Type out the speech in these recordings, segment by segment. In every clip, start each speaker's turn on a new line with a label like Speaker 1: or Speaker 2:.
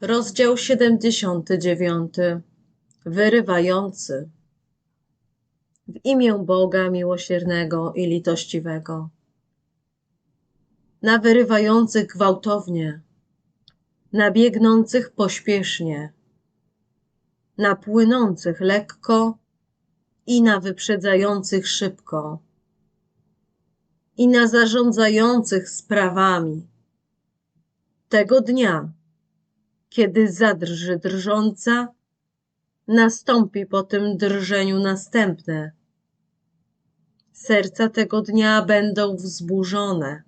Speaker 1: Rozdział 79. Wyrywający. W imię Boga miłosiernego i litościwego. Na wyrywających gwałtownie, na biegnących pośpiesznie, na płynących lekko i na wyprzedzających szybko, i na zarządzających sprawami. Tego dnia kiedy zadrży drżąca, nastąpi po tym drżeniu następne. Serca tego dnia będą wzburzone,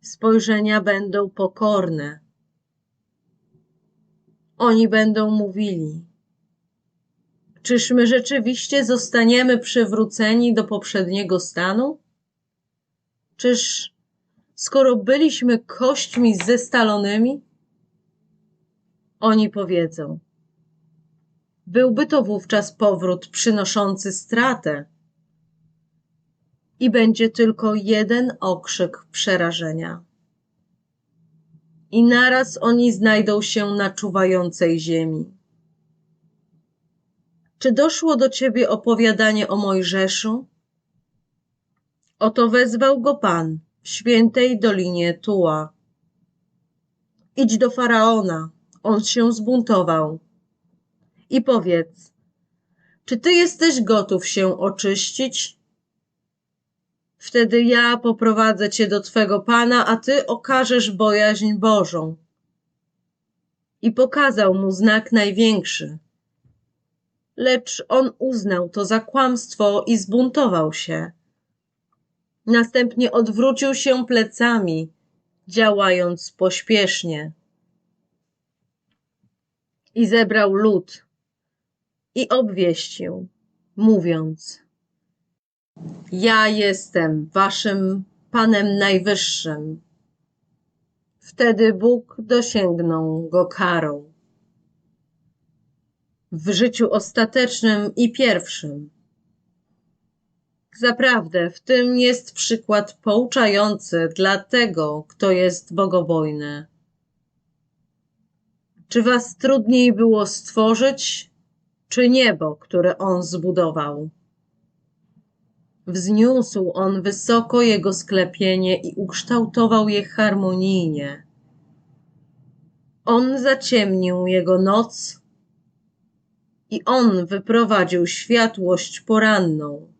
Speaker 1: spojrzenia będą pokorne. Oni będą mówili: Czyż my rzeczywiście zostaniemy przywróceni do poprzedniego stanu? Czyż skoro byliśmy kośćmi zestalonymi, oni powiedzą: Byłby to wówczas powrót przynoszący stratę. I będzie tylko jeden okrzyk przerażenia. I naraz oni znajdą się na czuwającej ziemi. Czy doszło do ciebie opowiadanie o Mojżeszu? Oto wezwał go Pan w świętej dolinie Tuła. Idź do faraona, on się zbuntował. I powiedz, czy ty jesteś gotów się oczyścić? Wtedy ja poprowadzę cię do twego pana, a ty okażesz bojaźń Bożą. I pokazał mu znak największy. Lecz on uznał to za kłamstwo i zbuntował się. Następnie odwrócił się plecami, działając pośpiesznie i zebrał lud i obwieścił, mówiąc: Ja jestem waszym Panem Najwyższym. Wtedy Bóg dosięgnął go karą. W życiu ostatecznym i pierwszym. Zaprawdę w tym jest przykład pouczający dla tego, kto jest bogobojny. Czy was trudniej było stworzyć, czy niebo, które on zbudował? Wzniósł on wysoko jego sklepienie i ukształtował je harmonijnie. On zaciemnił jego noc i on wyprowadził światłość poranną.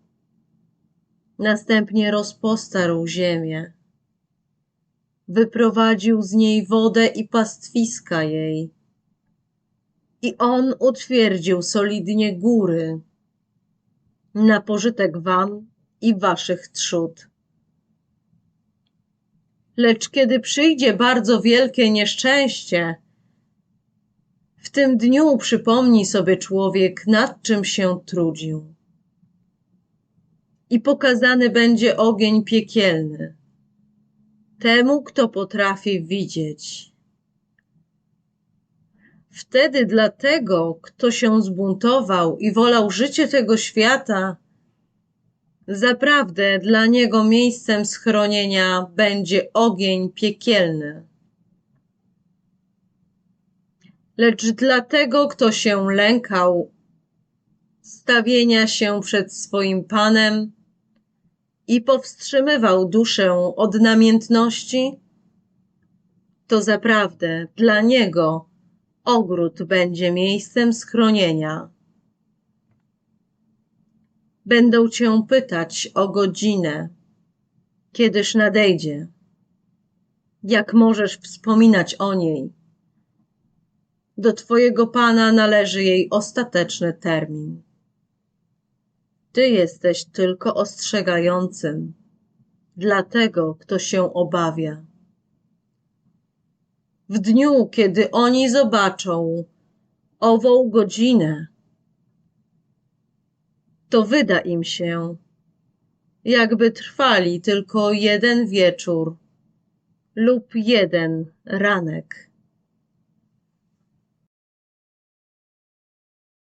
Speaker 1: Następnie rozpostarł ziemię. Wyprowadził z niej wodę i pastwiska jej i on utwierdził solidnie góry na pożytek wam i waszych trzód. Lecz kiedy przyjdzie bardzo wielkie nieszczęście, w tym dniu przypomni sobie człowiek, nad czym się trudził. I pokazany będzie ogień piekielny temu, kto potrafi widzieć Wtedy dla tego, kto się zbuntował i wolał życie tego świata, zaprawdę dla niego miejscem schronienia będzie ogień piekielny. Lecz dla tego, kto się lękał stawienia się przed swoim Panem i powstrzymywał duszę od namiętności, to zaprawdę dla niego ogród będzie miejscem schronienia. Będą cię pytać o godzinę, kiedyż nadejdzie. Jak możesz wspominać o niej? Do Twojego Pana należy jej ostateczny termin. Ty jesteś tylko ostrzegającym dla tego, kto się obawia w dniu, kiedy oni zobaczą ową godzinę, to wyda im się, jakby trwali tylko jeden wieczór lub jeden ranek.